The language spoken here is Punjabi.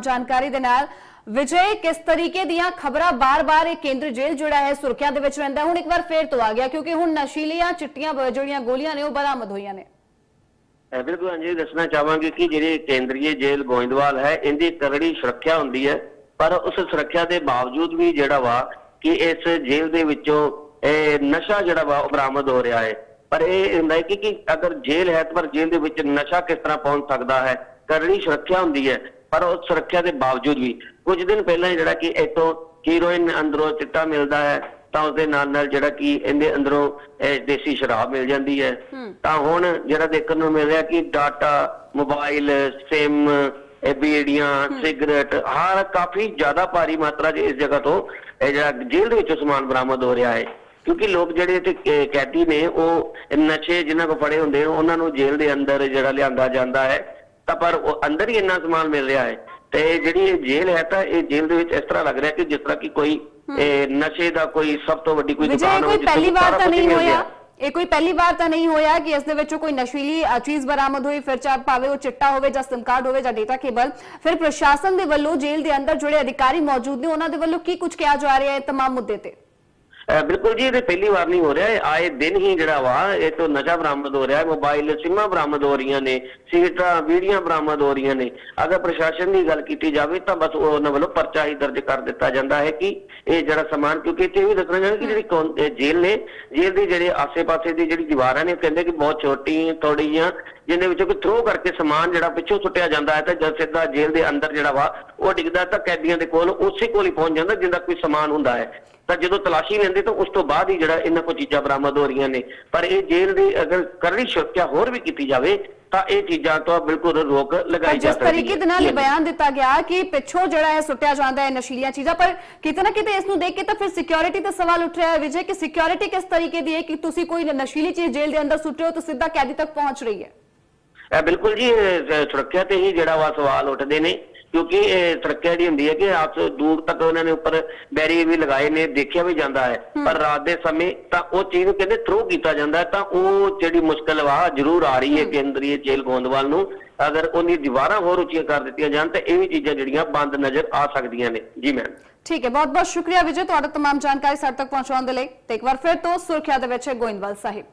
ਜਾਣਕਾਰੀ ਦੇ ਨਾਲ ਵਿਜੇ, ਕਿਸ ਤਰੀਕੇ ਦੀਆਂ ਖਬਰਾਂ ਬਾਰ-ਬਾਰ ਇਹ ਕੇਂਦਰ ਜੇਲ੍ਹ ਜਿਹੜਾ ਹੈ? ਸੁਰਖੀਆਂ ਦੇ ਵਿੱਚ ਰਹਿੰਦਾ ਹੁਣ ਇੱਕ ਵਾਰ ਫੇਰ ਤੋਂ ਆ ਗਿਆ, ਕਿਉਂਕਿ ਹੁਣ ਨਸ਼ੀਲੀਆਂ ਚਿੱਟੀਆਂ ਜਿਹੜੀਆਂ ਗੋਲੀਆਂ ਨੇ, ਉਹ ਬਰਾਮਦ ਹੋਈਆਂ ਨੇ। ਬਿਲਕੁਲ ਹਾਂਜੀ, ਦੱਸਣਾ ਚਾਹਾਂਗੇ ਕਿ ਜਿਹੜੀ ਕੇਂਦਰੀ ਜੇਲ੍ਹ ਗੋਇੰਦਵਾਲ ਹੈ, ਇਹਦੀ ਕਰੜੀ ਸੁਰੱਖਿਆ ਹੁੰਦੀ ਹੈ। ਪਰ ਉਸ ਸੁਰੱਖਿਆ ਦੇ ਬਾਵਜੂਦ ਵੀ ਜਿਹੜਾ ਵਾ ਕਿ ਇਸ ਜੇਲ੍ਹ ਦੇ ਵਿੱਚੋਂ ਇਹ ਨਸ਼ਾ ਜਿਹੜਾ ਵਾ, ਉਹ ਬਰਾਮਦ ਹੋ ਰਿਹਾ ਹੈ। ਪਰ ਇਹ ਹੁੰਦਾ ਹੈ ਕਿ ਕਿ ਅਗਰ ਜੇਲ੍ਹ ਹੈ, ਤਾਂ ਪਰ ਜੇਲ੍ਹ ਦੇ ਵਿੱਚ ਨਸ਼ਾ ਕਿਸ ਤਰ੍ਹਾਂ ਪਹੁੰਚ ਸਕਦਾ ਹੈ? ਕਰੜੀ ਸੁਰੱਖਿਆ ਹੁੰਦੀ ਹੈ। ਪਰ ਉਸ ਸੁਰੱਖਿਆ ਦੇ ਬਾਵਜੂਦ ਵੀ ਕੁਝ ਦਿਨ ਪਹਿਲਾਂ ਹੀ ਜਿਹੜਾ ਕਿ ਇਤੋਂ ਹੀਰੋਇਨ ਅੰਦਰੋਂ ਚਿੱਟਾ ਮਿਲਦਾ ਹੈ ਤਾਂ ਉਸਦੇ ਨਾਲ ਨਾਲ ਜਿਹੜਾ ਕਿ ਇਹਦੇ ਅੰਦਰੋਂ ਦੇਸੀ ਸ਼ਰਾਬ ਮਿਲ ਜਾਂਦੀ ਹੈ। ਤਾਂ ਹੁਣ ਜਿਹੜਾ ਦੇਖਣ ਨੂੰ ਮਿਲ ਰਿਹਾ ਕਿ ਡਾਟਾ ਮੋਬਾਈਲ ਸਿਮ ਬੀੜੀਆਂ ਸਿਗਰਟ ਹਰ ਕਾਫੀ ਜ਼ਿਆਦਾ ਭਾਰੀ ਮਾਤਰਾ 'ਚ ਇਸ ਜਗ੍ਹਾ ਤੋਂ ਇਹ ਜਿਹੜਾ ਜੇਲ੍ਹ ਦੇ ਵਿੱਚੋਂ ਸਮਾਨ ਬਰਾਮਦ ਹੋ ਰਿਹਾ ਹੈ। ਕਿਉਂਕਿ ਲੋਕ ਜਿਹੜੇ ਇੱਥੇ ਕੈਦੀ ਨੇ ਉਹ ਨਸ਼ੇ ਜਿਨ੍ਹਾਂ ਕੋ ਫੜੇ ਹੁੰਦੇ ਨੇ ਉਹਨਾਂ ਨੂੰ ਜੇਲ੍ਹ ਦੇ ਅੰਦਰ ਜਿਹੜਾ ਲਿਆਂਦਾ ਜਾਂਦਾ ਹੈ। ਤਾਂ ਪਰ ਉਹ ਅੰਦਰ ਹੀ ਇੰਨਾ ਸਮਾਨ ਮਿਲ ਰਿਹਾ ਹੈ ਤੇ ਜਿਹੜੀ ਇਹ ਜੇਲ੍ਹ ਹੈ ਤਾਂ ਇਹ ਜੇਲ੍ਹ ਦੇ ਵਿੱਚ ਇਸ ਤਰ੍ਹਾਂ ਲੱਗ ਰਿਹਾ ਕਿ ਜਿਸ ਤਰ੍ਹਾਂ ਕਿ ਕੋਈ ਇਹ ਨਸ਼ੇ ਦਾ ਕੋਈ ਸਭ ਤੋਂ ਵੱਡੀ ਕੋਈ ਦੁਕਾਨ ਹੋਵੇ ਜਿਸ ਪਹਿਲੀ ਵਾਰ ਤਾਂ ਨਹੀਂ ਹੋਇਆ? ਇਹ ਕੋਈ ਪਹਿਲੀ ਵਾਰ ਤਾਂ ਨਹੀਂ ਹੋਇਆ ਕਿ ਇਸ ਦੇ ਵਿੱਚੋਂ ਕੋਈ ਨਸ਼ੀਲੀ ਚੀਜ਼ ਬਰਾਮਦ ਹੋਈ? ਫਿਰ ਚਾਹ ਪਾਵੇ ਉਹ ਚਿੱਟਾ ਹੋਵੇ ਜਾਂ ਸਿਮ ਕਾਰਡ ਹੋਵੇ ਜਾਂ ਡੇਟਾ ਕੇਬਲ ਫਿਰ ਪ੍ਰਸ਼ਾਸਨ ਦੇ ਵੱਲੋਂ ਜੇਲ੍ਹ ਦੇ ਅੰਦਰ ਜਿਹੜੇ ਅਧਿਕਾਰੀ ਮੌਜੂਦ ਨੇ। ਉਹਨਾਂ ਦੇ ਵੱਲੋਂ ਕੀ ਕੁਝ ਕਿਹਾ ਜਾ ਰਿਹਾ ਹੈ ਤਮਾਮ ਮੁੱਦੇ ਤੇ? ਬਿਲਕੁਲ ਜੀ, ਇਹ ਪਹਿਲੀ ਵਾਰ ਨਹੀਂ ਹੋ ਰਿਹਾ। ਆਏ ਦਿਨ ਹੀ ਜਿਹੜਾ ਵਾ, ਇਹ ਤੋਂ ਨਸ਼ਾ ਬਰਾਮਦ ਹੋ ਰਿਹਾ। ਮੋਬਾਈਲ ਸਿਮਾਂ ਬਰਾਮਦ ਹੋ ਰਹੀਆਂ ਨੇ ਸਿਗਰਟਾਂ ਬੀੜੀਆਂ ਬਰਾਮਦ ਹੋ ਰਹੀਆਂ ਨੇ। ਅਗਰ ਪ੍ਰਸ਼ਾਸਨ ਦੀ ਗੱਲ ਕੀਤੀ ਜਾਵੇ ਤਾਂ ਬਸ ਉਹਨਾਂ ਵੱਲੋਂ ਪਰਚਾ ਹੀ ਦਰਜ ਕਰ ਦਿੱਤਾ ਜਾਂਦਾ ਹੈ ਕਿ ਇਹ ਜਿਹੜਾ ਸਮਾਨ, ਕਿਉਂਕਿ ਇੱਥੇ ਇਹ ਵੀ ਦੱਸਣਾ ਚਾਹੁੰਦਾ ਕਿ ਜਿਹੜੀ ਕੌਣ- ਜੇਲ੍ਹ ਨੇ, ਜੇਲ੍ਹ ਦੀ ਜਿਹੜੇ ਆਸੇ-ਪਾਸੇ ਦੀ ਜਿਹੜੀ ਦੀਵਾਰਾਂ ਨੇ ਕਹਿੰਦੇ ਕਿ ਬਹੁਤ ਛੋਟੀ ਥੋੜੀ ਥੋੜੀਆਂ ਜਿਹਦੇ ਵਿੱਚੋਂ ਕਿ ਥਰੋ ਕਰਕੇ ਸਮਾਨ ਜਿਹੜਾ ਪਿੱਛੋਂ ਸੁੱਟਿਆ ਜਾਂਦਾ ਹੈ ਤਾਂ ਜਦ ਸਿੱਧਾ ਜੇਲ੍ਹ ਦੇ ਅੰਦਰ ਜਿਹੜਾ ਵਾ ਉਹ ਡਿੱਗਦਾ ਤਾਂ ਕੈਦੀਆਂ ਦੇ ਕੋਲ ਉਸੇ ਕੋਲ ਹੀ ਪਹੁੰਚ ਜਾਂਦਾ ਜਿੰਦਾ ਕੋਈ ਸਮਾਨ ਹੁੰਦਾ ਹੈ। ਤਾਂ ਜਦੋਂ ਤਲਾਸ਼ੀ ਲੈਂਦੇ ਤਾਂ ਉਸ ਤੋਂ ਬਾਅਦ ਹੀ ਜਿਹੜਾ ਇਹਨਾਂ ਕੋਲ ਚੀਜ਼ਾਂ ਬਰਾਮਦ ਹੋ ਰਹੀਆਂ ਨੇ। ਪਰ ਇਹ ਜੇਲ੍ਹ ਦੀ ਅਗਰ ਕਰੜੀ ਸੁਰੱਖਿਆ ਹੋਰ ਵੀ ਕੀਤੀ ਜਾਵੇ ਤਾਂ ਇਹ ਚੀਜ਼ਾਂ ਤੋਂ ਬਿਲਕੁਲ ਰੋਕ ਲਗਾਈ ਜਾ ਜਿਸ ਸਕਦੀ ਹੈ। ਤਰੀਕੇ ਦੇ ਨਾਲ ਬਿਆਨ ਦਿੱਤਾ ਗਿਆ ਕਿ ਪਿੱਛੋਂ ਜਿਹੜਾ ਹੈ ਸੁੱਟਿਆ ਜਾਂਦਾ ਹੈ ਨਸ਼ੀਲੀਆਂ ਚੀਜ਼ਾਂ ਪਰ ਕਿਤੇ ਨਾ ਕਿਤੇ ਇਸ ਨੂੰ ਦੇਖ ਕੇ ਤਾਂ ਫਿਰ ਸਿਕਿਉਰਿਟੀ ਤੇ ਸਵਾਲ ਉੱਠ ਰਿਹਾ ਹੈ ਵਿਜੇ ਕਿ ਸਿਕਿਉਰਿਟੀ ਕਿਸ ਤਰੀਕੇ ਦੀ ਹੈ ਕਿ ਤੁਸੀਂ ਕੋਈ ਨਸ਼ੀਲੀ ਚੀਜ਼ ਜੇਲ੍ਹ ਦੇ ਅੰਦਰ ਸੁੱਟ ਹੋ ਤਾਂ ਸਿੱਧਾ ਕੈਦੀ ਤੱਕ ਪਹੁੰਚ ਰਹੀ ਹੈ। ਬਿਲਕੁਲ ਜੀ ਇਹ ਸ- ਸੁਰੱਖਿਆ ਤੇ ਹੀ ਜਿਹੜਾ ਵਾ ਸਵਾਲ ਉੱਠਦੇ ਨੇ ਕਿਉਂਕਿ ਇਹ ਸੁਰੱਖਿਆ ਜਿਹੜੀ ਹੁੰਦੀ ਹੈ ਕਿ ਆਪ ਦੂਰ ਤੱਕ ਉਹਨਾਂ ਨੇ ਉੱਪਰ ਬੈਰੀਅਰ ਵੀ ਲਗਾਏ ਨੇ ਦੇਖਿਆ ਵੀ ਜਾਂਦਾ ਹੈ ਪਰ ਰਾਤ ਦੇ ਸਮੇਂ ਤਾਂ ਉਹ ਚੀਜ਼ ਨੂੰ ਕਹਿੰਦੇ ਥਰੂ ਕੀਤਾ ਜਾਂਦਾ ਹੈ ਤਾਂ ਉਹ ਜਿਹੜੀ ਮੁਸ਼ਕਲ ਵਾ ਜ਼ਰੂਰ ਆ ਰਹੀ ਹੈ ਕੇਂਦਰੀ ਜੇਲ੍ਹ ਗੋਂਦਵਾਲ ਨੂੰ ਅਗਰ ਉਹਦੀ ਦੀਵਾਰਾਂ ਹੋਰ ਉੱਚੀਆਂ ਕਰ ਦਿੱਤੀਆਂ ਜਾਣ ਤਾਂ ਇਹ ਵੀ ਚੀਜ਼ਾਂ ਜਿਹੜੀਆਂ ਬੰਦ ਨਜ਼ਰ ਆ ਸਕਦੀਆਂ ਨੇ ਜੀ ਮੈਮ ਠੀਕ ਹੈ ਬਹੁਤ ਬਹੁਤ ਸ਼ੁਕਰੀਆ ਵਿਜੇ ਤੁਹਾਡਾ तमाम ਜਾਣਕਾਰੀ ਸਾਡੇ ਤੱਕ ਪਹੁੰਚਾਉਣ ਦੇ ਲਈ ਤੇ ਇੱਕ ਵਾਰ ਫਿਰ ਤੋਂ ਸੁਰੱਖਿਆ ਦੇ ਵਿੱਚ ਹੈ ਗੋਇੰਦਵਾਲ ਸਾਹਿਬ